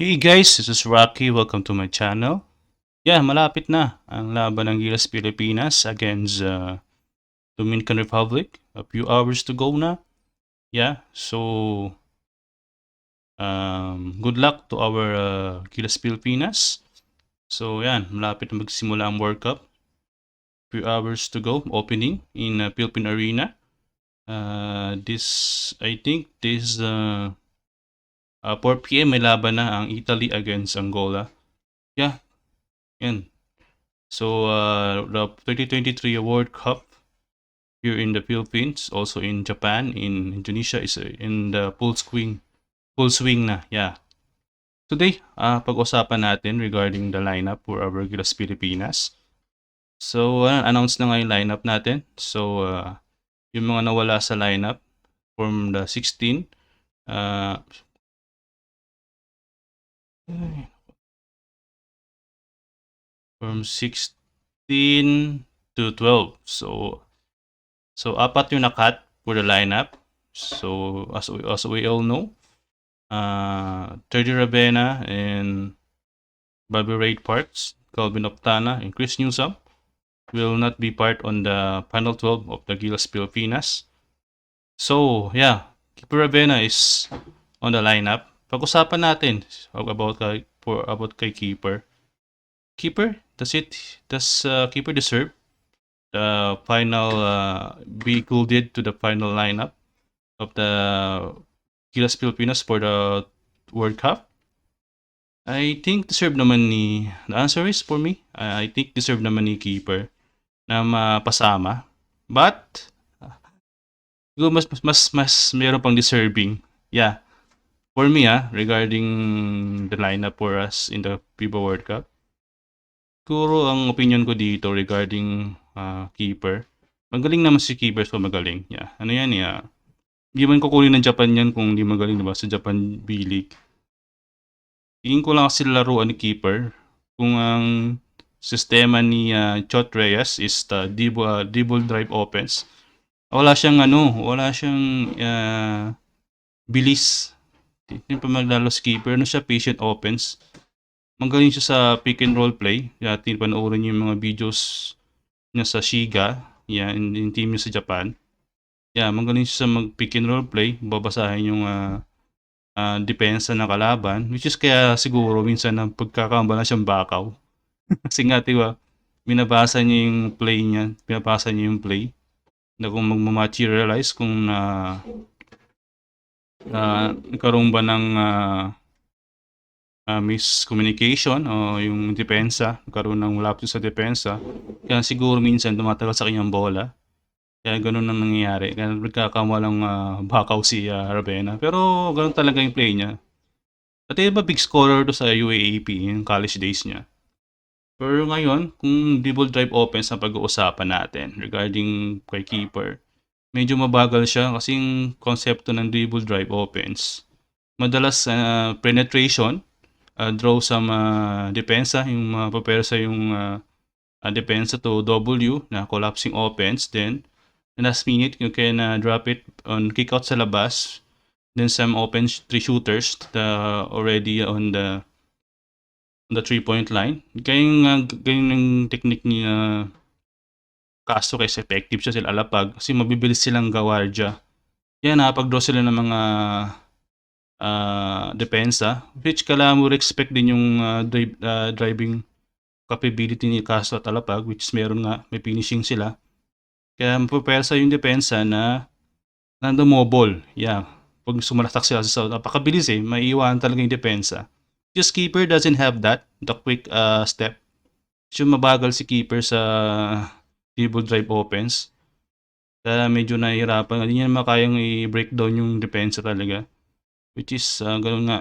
Hey guys, this is Rocky. Welcome to my channel. Yeah, malapit na ang laban ng Gilas Pilipinas against uh, Dominican Republic. A few hours to go na. Yeah, so um, good luck to our uh, Gilas Pilipinas. So yan, malapit na magsimula ang World Cup. Few hours to go, opening in uh, Philippine Arena. Uh, this, I think, this uh, Uh, 4 p.m. may laban na ang Italy against Angola. Yeah. Yan. So, uh, the 2023 World Cup here in the Philippines, also in Japan, in Indonesia, is uh, in the full swing. Full swing na. Yeah. Today, uh, pag-usapan natin regarding the lineup for our Gilas Pilipinas. So, uh, announce na nga yung lineup natin. So, uh, yung mga nawala sa lineup from the 16, uh. From 16 to 12. So, so apat yung nakat for the lineup. So, as we, as we all know, uh, Terry Rabena and Bobby Ray Parks, Calvin Octana, and Chris Newsom will not be part on the final 12 of the Gilas Pilipinas. So, yeah, Keeper Rabena is on the lineup. Pag-usapan natin about kay for about kay keeper. Keeper, does it does uh, keeper deserve the final uh, be included to the final lineup of the Gilas Pilipinas for the World Cup? I think deserve naman ni the answer is for me. I, think deserve naman ni keeper na mapasama. But siguro mas mas mas, mas pang deserving. Yeah for me ah, regarding the lineup for us in the FIBA World Cup, siguro ang opinion ko dito regarding uh, keeper, magaling naman si keeper so magaling. Yeah. Ano yan ya? Yeah. Hindi man kukunin ng Japan yan kung hindi magaling diba sa Japan B-League. Tingin ko lang kasi laruan ni keeper kung ang sistema ni uh, Chot Reyes is the double, uh, double drive offense. Wala siyang ano, wala siyang uh, bilis yung pa maglalo skipper, ano siya, patient opens. Magaling siya sa pick and roll play. Dati panoorin niyo yung mga videos niya sa Shiga. Yeah, in, in team niya sa Japan. Yeah, magaling siya sa mag pick and roll play. Babasahin yung uh, uh, depensa ng kalaban. Which is kaya siguro minsan na pagkakambala siyang bakaw. Kasi nga, diba, binabasa niya yung play niya. Binabasa niya yung play. Na kung magmamaterialize kung na uh, uh, nagkaroon ba ng uh, uh, miscommunication o yung depensa, nagkaroon ng lapse sa depensa. Kaya siguro minsan tumatagal sa kanyang bola. Kaya ganun ang nangyayari. Kaya nagkakamalang uh, bakaw si uh, Ravena. Pero ganun talaga yung play niya. Dati ba big scorer to sa UAAP yung college days niya. Pero ngayon, kung double drive offense ang pag-uusapan natin regarding kay keeper, medyo mabagal siya kasi yung konsepto ng dribble drive offense. Madalas uh, penetration, uh, draw sa uh, depensa, yung uh, papersa yung uh, uh, depensa to W na collapsing offense. Then, the last minute, you can uh, drop it on kick out sa labas. Then some open three shooters the, already on the on the three-point line. Ganyan, uh, yung technique ni uh, kaso kasi effective siya sila alapag kasi mabibilis silang gawardya. Yan, nakapag-draw sila ng mga uh, depensa which kala mo expect din yung uh, drive, uh, driving capability ni Castro at Alapag which meron nga, may finishing sila. Kaya mapupersa yung depensa na nando mobile. Yeah. Pag sumalatak sila sa napakabilis eh, maiiwan talaga yung depensa. Just keeper doesn't have that, the quick uh, step. So mabagal si keeper sa cable drive opens. Kaya medyo nahihirapan. Hindi niya makayang i-breakdown yung depensa talaga. Which is, uh, ganun nga.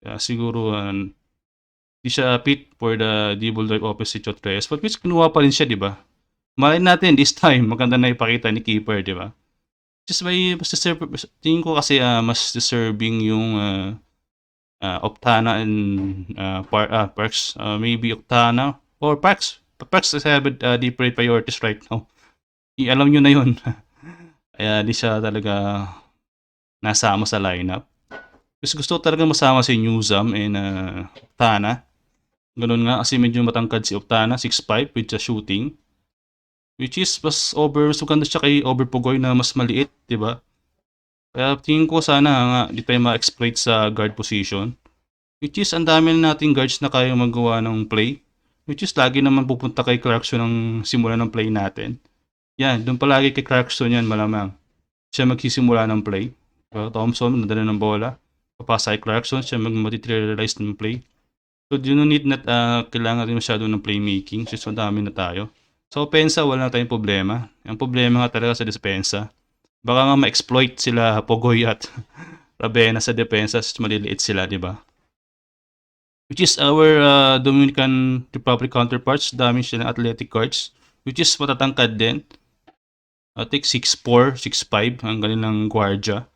Kaya siguro, uh, hindi siya fit for the double drive opposite shot Reyes. But which kinuha pa rin siya, di ba? Malay natin, this time, maganda na ipakita ni keeper, di ba? Just may, mas deserve, tingin ko kasi uh, mas deserving yung uh, uh, Octana and uh, Par uh, Parks. Uh, maybe Octana or Parks Perhaps I have uh, different priorities right now. I alam nyo na yun. Kaya di siya talaga nasama sa lineup. Mas gusto ko talaga masama si Newsam and uh, Tana. Ganun nga kasi medyo matangkad si Optana, 6'5 with the shooting. Which is mas over, mas maganda siya kay over Pugoy na mas maliit, di ba? Kaya tingin ko sana nga di tayo ma-exploit sa guard position. Which is ang dami na nating guards na kaya magawa ng play. Which is lagi naman pupunta kay Clarkson ang simula ng play natin. Yan, doon palagi kay Clarkson yan malamang. Siya magsisimula ng play. Thompson, nadala ng bola. Papasa kay Clarkson, siya mag-materialize ng play. So, you don't need na uh, kailangan rin masyado ng playmaking since madami na tayo. Sa opensa, wala na tayong problema. Ang problema nga talaga sa dispensa. Baka nga ma-exploit sila Pogoy at Rabena sa depensa maliliit sila, di ba? Which is our uh, Dominican Republic counterparts. Dami sila ng athletic cards. Which is matatangkad din. I think 6'4", 6'5", ang galing ng Guardia.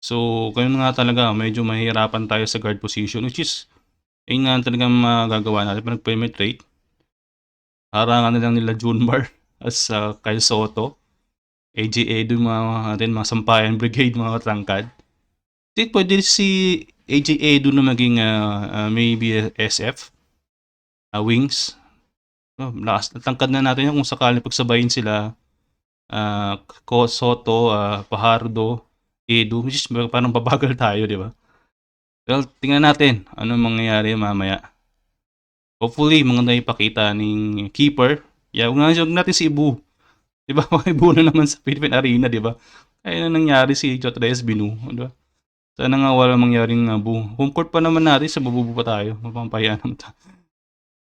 So, ganun nga talaga, medyo mahihirapan tayo sa guard position, which is, ayun nga talaga magagawa natin. Pag nag-penetrate, harangan na lang nila Junmar as uh, Kyle Soto, AJ Edu, mga, natin, mga Sampayan Brigade, mga tangkad. Think pwede si AJ Edu na maging uh, uh, maybe SF, uh, wings. Oh, lakas, tangkad na natin yan kung sakaling pagsabayin sila uh, Soto, uh, Pajardo, Edu, which is parang babagal tayo, di ba? Well, tingnan natin ano mangyayari mamaya. Hopefully, mga na ipakita ng keeper. Yeah, huwag natin si Ibu. Di ba? Ibu na naman sa Philippine Arena, di ba? Kaya na nangyari si Jotres Binu, di ba? Sana nga wala mangyaring uh, bu. Home court pa naman natin, sa bububu pa tayo. Mapampaya naman tayo.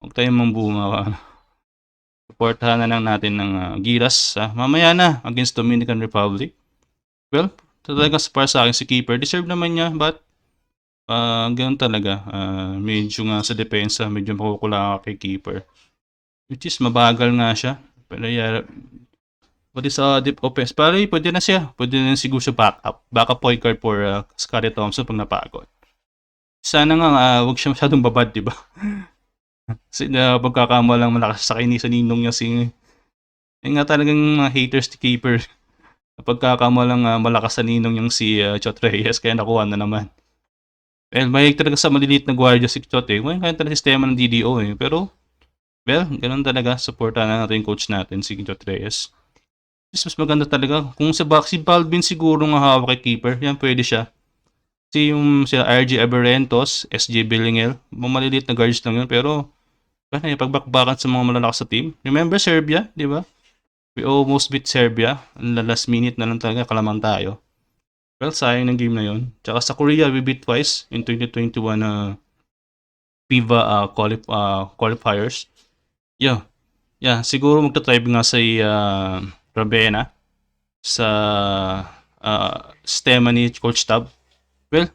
Huwag tayong mambumawa. Supportahan na lang natin ng uh, Giras. Uh, mamaya na against Dominican Republic. Well, talaga para sa akin si keeper. Deserve naman niya, but uh, ganun talaga. Uh, medyo nga sa depensa, medyo makukulang kay keeper. Which is mabagal nga siya. Pero yeah, pati sa deep offense, pero pwede na siya. Pwede na siguro siya backup. Backup point guard for uh, Scottie Thompson pag napagod. Sana nga, uh, wag siya masyadong babad, di ba? Kasi na uh, pagkakama lang malakas sa kini sa ninong niya si yung nga talagang mga haters ni keeper. Pagkakama lang uh, malakas sa ninong yung si uh, Chot Reyes kaya nakuha na naman. Well, may talaga sa maliliit na gwardiya si Chot eh. May kaya talaga sistema ng DDO eh. Pero, well, ganun talaga. Supportan na natin coach natin, si Chot Reyes. Mas, mas maganda talaga. Kung sa back, si Balvin siguro nga hawak kay keeper, yan pwede siya. Si yung sila RG Aberentos, SJ Billingel, mga na guards lang yun. Pero, ano, pagbakbakan sa mga malalakas sa team. Remember Serbia, di ba? We almost beat Serbia. Ang last minute na lang talaga, kalamang tayo. Well, sayang ng game na yon. Tsaka sa Korea, we beat twice in 2021 na uh, FIBA uh, quali- uh, qualifiers. Yeah. Yeah, siguro magta-tribe nga sa uh, Rabena sa uh, sistema ni Coach Tab. Well,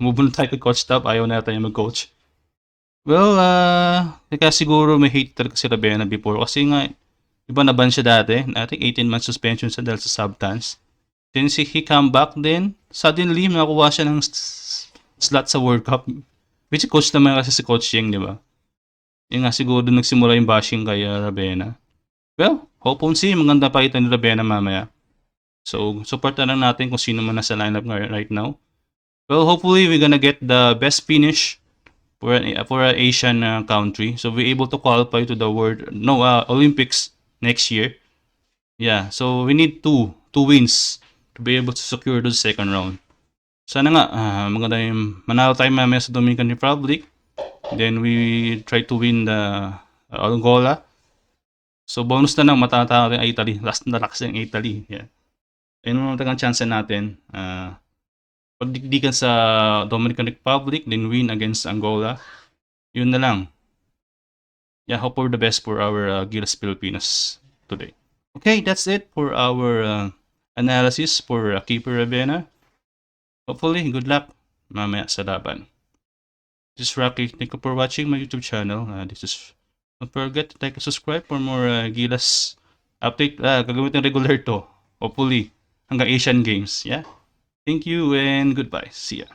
mubun tayo kay Coach Tab. Ayaw na tayo mag-coach. Well, uh, kaya siguro may hate talaga si Rabena before. Kasi nga, Diba naban siya dati? I think 18 months suspension sa dahil sa substance. Then si he come back then, suddenly nakuha siya ng slot sa World Cup. Which coach naman kasi si Coach Yeng, di ba? Yung nga siguro nagsimula yung bashing kay uh, Rabena. Well, hope on see, maganda pa kita ni Rabena mamaya. So, support lang natin kung sino man nasa lineup right now. Well, hopefully we're gonna get the best finish for an for an Asian uh, country. So we're able to qualify to the world no uh, Olympics next year. Yeah, so we need two, two wins to be able to secure the second round. Sana nga, uh, maganda yung manalo tayo mamaya sa Dominican Republic. Then we try to win the uh, Angola. So bonus na lang matatalo natin Italy. Last na lakas yung Italy. Yeah. Ayun naman talagang chance natin. Uh, pagdikdikan sa Dominican Republic, then win against Angola. Yun na lang yeah, hope for the best for our uh, Gilas Filipinas today. Okay, that's it for our uh, analysis for uh, Keeper Rabena. Hopefully, good luck mamaya sa laban. This is Rocky. Thank you for watching my YouTube channel. Uh, this is don't forget to like and subscribe for more uh, Gilas update. Uh, gagamitin regular to. Hopefully, hanggang Asian Games. Yeah. Thank you and goodbye. See ya.